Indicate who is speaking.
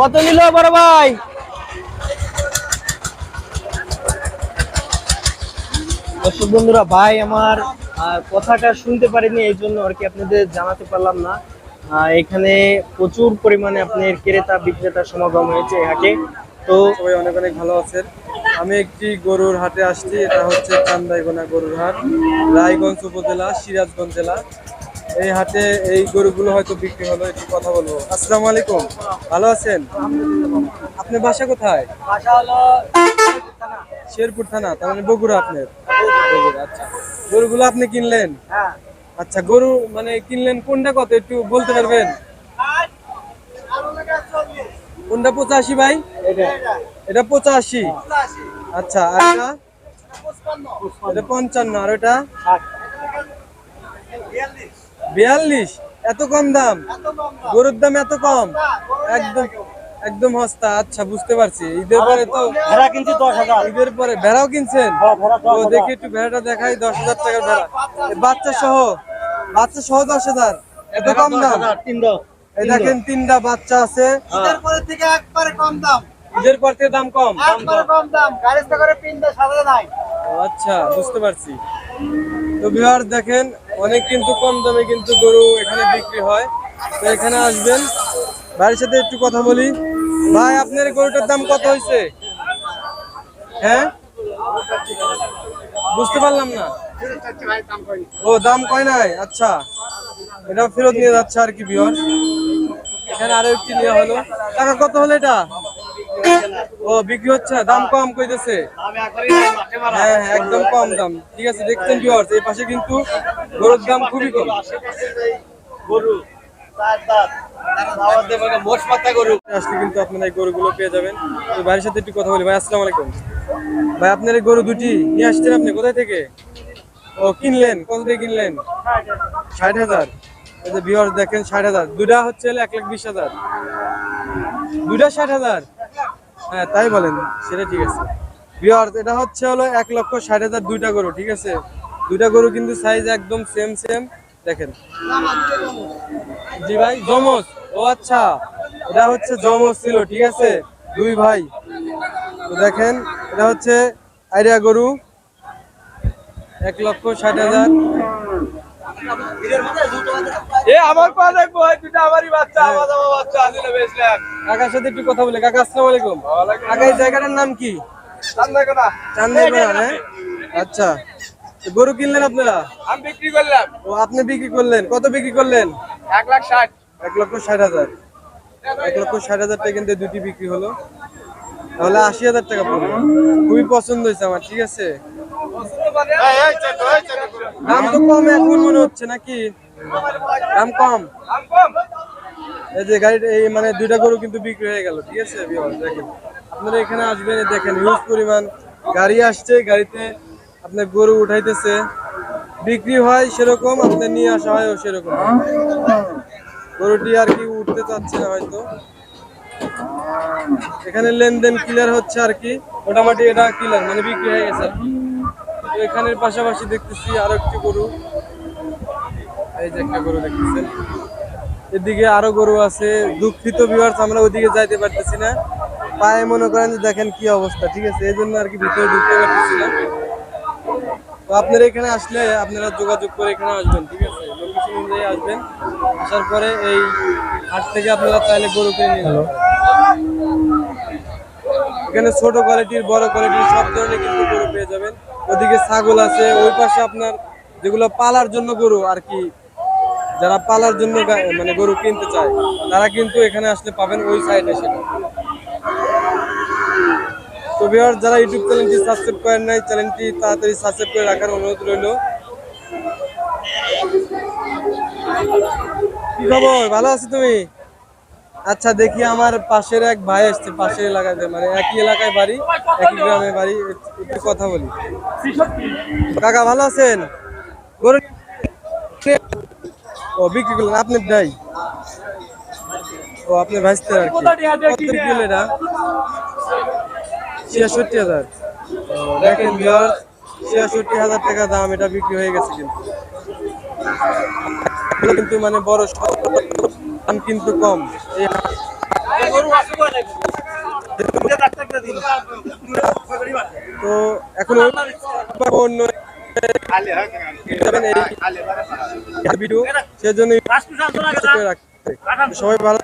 Speaker 1: কত নিল বড় ভাই? দর্শক বন্ধুরা, ভাই আমার কথাটা শুনতে পারিনি, এই জন্য আর কি আপনাদের জানাতে পারলাম না। এখানে প্রচুর পরিমাণে আপনার ক্রেতা বিক্রেতার সমাগম হয়েছে হাটে। তো
Speaker 2: সবাই অনেক অনেক ভালো আছেন। আমি একটি গরুর হাটে আসছি, এটা হচ্ছে চান্দাইগোনা গরুর হাট, রায়গঞ্জ উপজেলা, সিরাজগঞ্জ জেলা। এই হাটে এই গরুগুলো হয়তো বিক্রি হলো, একটু কথা বলব। আসসালামু আলাইকুম। ভালো আছেন? আপনি বাসা কোথায়? শেরপুর থানা তার মানে বগুড়া আপনার? বগুড়া আচ্ছা। গরুগুলো আপনি কিনলেন? আচ্ছা গরু মানে কিনলেন কোনটা কত একটু বলতে পারবেন? কোনটা পঁচাশি ভাই? এটা পঁচাশি। আচ্ছা আর এটা? এটা পঞ্চান্ন আর ওটা? বিয়াল্লিশ। এত কম দাম? গরুর দাম এত কম? একদম একদম সস্তা। আচ্ছা বুঝতে পারছি। ঈদের পরে তো
Speaker 1: ভেড়া কিনছি দশ হাজার।
Speaker 2: ঈদের পরে ভেড়াও কিনছেন? ও দেখি একটু ভেড়াটা দেখাই দশ হাজার টাকার ভেড়া। বাচ্চা সহ বাচ্চা সহ দশ হাজার। এত কম দাম?
Speaker 1: তিন
Speaker 2: এই দেখেন তিনটা বাচ্চা আছে।
Speaker 1: হ্যাঁ।
Speaker 3: পরে থেকে একবারে কম দাম।
Speaker 2: ঈদের পর থেকে দাম কম?
Speaker 3: একবারে কম দাম। করে নাই।
Speaker 2: আচ্ছা বুঝতে পারছি। তো বিহার দেখেন অনেক কিন্তু কম দামে কিন্তু গরু এখানে বিক্রি হয়। তো এখানে আসবেন। ভাইয়ের সাথে একটু কথা বলি। ভাই, আপনার গরুটার দাম কত হয়েছে? হ্যাঁ? বুঝতে পারলাম না। ও, দাম কয় নাই? আচ্ছা। এটা ফেরত নিয়ে যাচ্ছে আর কি বিহার এখানে আরও একটি নেওয়া হলো। টাকা কত হলো এটা? ও, বিক্রি হচ্ছে? দাম কম কইতেছে। হ্যাঁ হ্যাঁ একদম কম দাম। ঠিক আছে, দেখছেন ভিউয়ার্স এই পাশে কিন্তু গরুর দাম খুবই কম। আপনারা এই গরুগুলো পেয়ে যাবেন। ভাইয়ের সাথে একটু কথা বলি। ভাই আলাইকুম। আপনার এই গরু দুটি নিয়ে আসছেন আপনি? কোথায় থেকে? ও, কিনলেন? কত থেকে কিনলেন? ষাট হাজার। যে দেখেন, ষাট হাজার। দুটা হচ্ছে এক লাখ বিশ হাজার। দুটা ষাট হাজার? হ্যাঁ তাই বলেন, সেটা ঠিক আছে। ভিউয়ার্স এটা হচ্ছে হলো এক লক্ষ ষাট হাজার দুইটা গরু, ঠিক আছে? দুইটা গরু কিন্তু সাইজ একদম সেম সেম দেখেন। জি ভাই জমজ ও আচ্ছা এটা হচ্ছে জমজ ছিল, ঠিক আছে? দুই ভাই। তো দেখেন, এটা হচ্ছে আইডিয়া গরু। এক লক্ষ ষাট হাজার।
Speaker 1: এ আমার পা দেখব এই আমারই বাচ্চা আমার আমার বাচ্চা আদিলে বেচলাম
Speaker 2: কাকার সাথে একটু কথা বলে। কাকা আসসালামু আলাইকুম। কাকা এই জায়গাটার নাম কি?
Speaker 1: চান্দাকোনা
Speaker 2: চান্দাইপাড়া হ্যাঁ? আচ্ছা। গরু কিনলেন আপনারা?
Speaker 1: আমি বিক্রি করলাম।
Speaker 2: ও আপনি বিক্রি করলেন। কত বিক্রি করলেন?
Speaker 1: এক লাখ ষাট।
Speaker 2: এক লক্ষ ষাট হাজার। এক লক্ষ ষাট হাজার টাকা কিন্তু দুটি বিক্রি হলো। তাহলে আশি হাজার টাকা পড়ল। খুবই পছন্দ হয়েছে আমার ঠিক আছে? দাম তো কম এখন মনে হচ্ছে নাকি? দাম কম? এই যে এই মানে দুইটা গরু কিন্তু বিক্রি হয়ে গেল ঠিক আছে দেখেন। আপনারা এখানে আসবেন দেখেন হিউজ পরিমাণ গাড়ি আসছে গাড়িতে আপনার গরু উঠাইতেছে। বিক্রি হয় সেরকম আপনার নিয়ে আসা হয় সেরকম। গরুটি আর কি উঠতে চাচ্ছে না হয়তো। এখানে লেনদেন ক্লিয়ার হচ্ছে আর কি মোটামুটি এটা ক্লিয়ার মানে বিক্রি হয়ে গেছে আর কি। তো এখানের পাশাপাশি দেখতেছি আরও একটি গরু। এই যে একটা গরু দেখতেছেন। এদিকে আরও গরু আছে। দুঃখিত ভিউয়ার্স আমরা ওইদিকে যাইতে পারতেছি না। পায়ে মনে করেন যে দেখেন কি অবস্থা ঠিক আছে? এই জন্য আর কি ভিতরে ঢুকতে পারতেছি না। তো আপনারা এখানে আসলে আপনারা যোগাযোগ করে এখানে আসবেন ঠিক আছে? লোকেশন অনুযায়ী আসবেন। আসার পরে এই হাট থেকে আপনারা চাইলে গরু কিনে নিয়ে যাবেন এখানে ছোট কোয়ালিটির বড় কোয়ালিটির সব ধরনের কিন্তু গরু পেয়ে যাবেন। ওদিকে ছাগল আছে, ওই পাশে আপনার যেগুলো পালার জন্য গরু আর কি, যারা পালার জন্য মানে গরু কিনতে চায়, তারা কিন্তু এখানে আসলে পাবেন ওই সাইডে সেটা। তো ভিউয়ার যারা ইউটিউব চ্যানেলটি সাবস্ক্রাইব করেন নাই চ্যানেলটি তাড়াতাড়ি সাবস্ক্রাইব করে রাখার অনুরোধ রইল। কি খবর? ভালো আছো তুমি? আচ্ছা দেখি আমার পাশের এক ভাই আসছে পাশের এলাকাতে মানে একই এলাকায় বাড়ি একই গ্রামে বাড়ি একটু কথা বলি। কাকা ভালো আছেন? গরু ও বিক্রি করলেন আপনি ভাই? ও আপনি ভাইস্তে আর কি। এটা? ছিয়াষট্টি হাজার। দেখেন ছিয়াষট্টি হাজার টাকা দাম এটা বিক্রি হয়ে গেছে কিন্তু। কিন্তু মানে বড় সড়ো দাম কিন্তু কম। তো এখনও অন্য সবাই ভালো